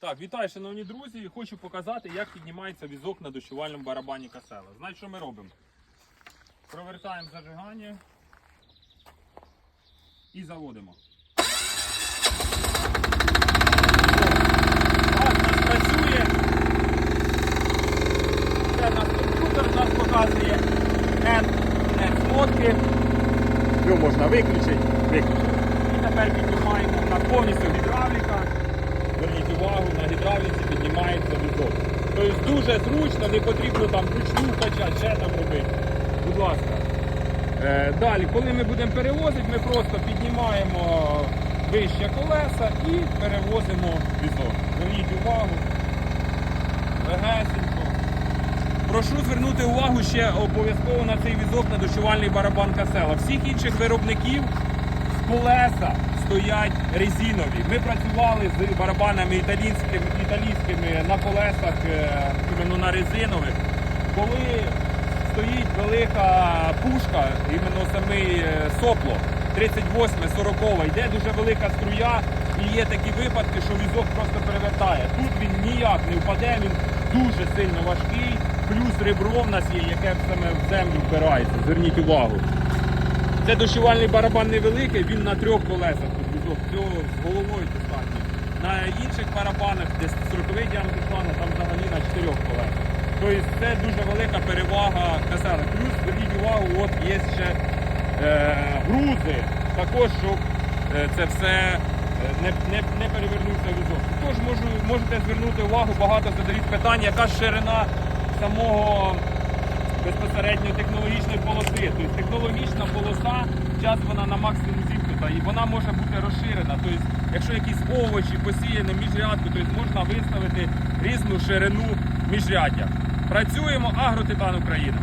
Так, вітаю, шановні друзі. Хочу показати, як піднімається візок на дощувальному барабані касела. Знаєте, що ми робимо? Провертаємо зажигання і заводимо. Так, нас працює. Це наш комп'ютер нас показує. Його можна виключити, виключити. І тепер піднімаємо на повністю гідравліка. Зверніть увагу, на гідравліці піднімається візок. Тобто дуже зручно, не потрібно там вручну качати, ще там робити. Будь ласка. Е, далі, коли ми будемо перевозити, ми просто піднімаємо вище колеса і перевозимо візок. Зверніть увагу. Легесенько. Прошу звернути увагу ще обов'язково на цей візок на дощувальний барабан касела. Всіх інших виробників колеса стоять резинові. Ми працювали з барабанами італійськими, італійськими на колесах, е, іменно на резинових. Коли стоїть велика пушка, іменно самий е, сопло, 38-40, йде дуже велика струя, і є такі випадки, що візок просто перевертає. Тут він ніяк не впаде, він дуже сильно важкий, плюс ребро в нас є, яке саме в землю впирається. Зверніть увагу. Це дощувальний барабан невеликий, він на трьох колесах цього з головою достатньо. На інших барабанах, де 40 діаметр шланга, там взагалі на чотирьох колесах. Тобто це дуже велика перевага касела. Плюс зверніть увагу, от є ще е, грузи, також, щоб е, це все е, не, не, не перевернувся візок. Також можу, можете звернути увагу, багато задають питання, яка ширина самого безпосередньо технологічної полоси. Тобто технологічна полоса, час вона на максимум зіткнута і вона може бути розширена. Тобто, якщо якісь овочі посіяні міжрядку, тобто можна виставити різну ширину міжряддя. Працюємо агротитан Україна.